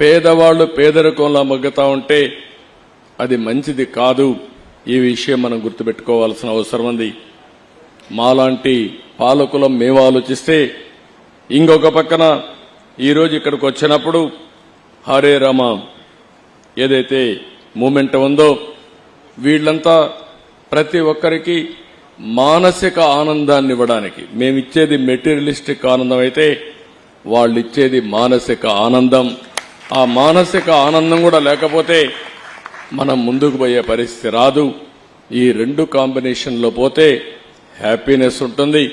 పేదవాళ్ళు పేదరికంలో మగ్గుతా ఉంటే అది మంచిది కాదు. ఈ విషయం మనం గుర్తుపెట్టుకోవాల్సిన అవసరం ఉంది. మాలాంటి పాలకులం మేము ఆలోచిస్తే ఇంకొక పక్కన ఈరోజు ఇక్కడికి వచ్చినప్పుడు హరే రామ ఏదైతే మూమెంట్ ఉందో వీళ్ళంతా ప్రతి ఒక్కరికి మానసిక ఆనందాన్ని ఇవ్వడానికి. మేము ఇచ్చేది మెటీరియలిస్టిక్ ఆనందం అయితే వాళ్ళు ఇచ్చేది మానసిక ఆనందం. ఆ మానసిక ఆనందం కూడా లేకపోతే మనం ముందుకు పోయే పరిస్థితి రాదు. ఈ రెండు కాంబినేషన్లో పోతే హ్యాపీనెస్ ఉంటుంది.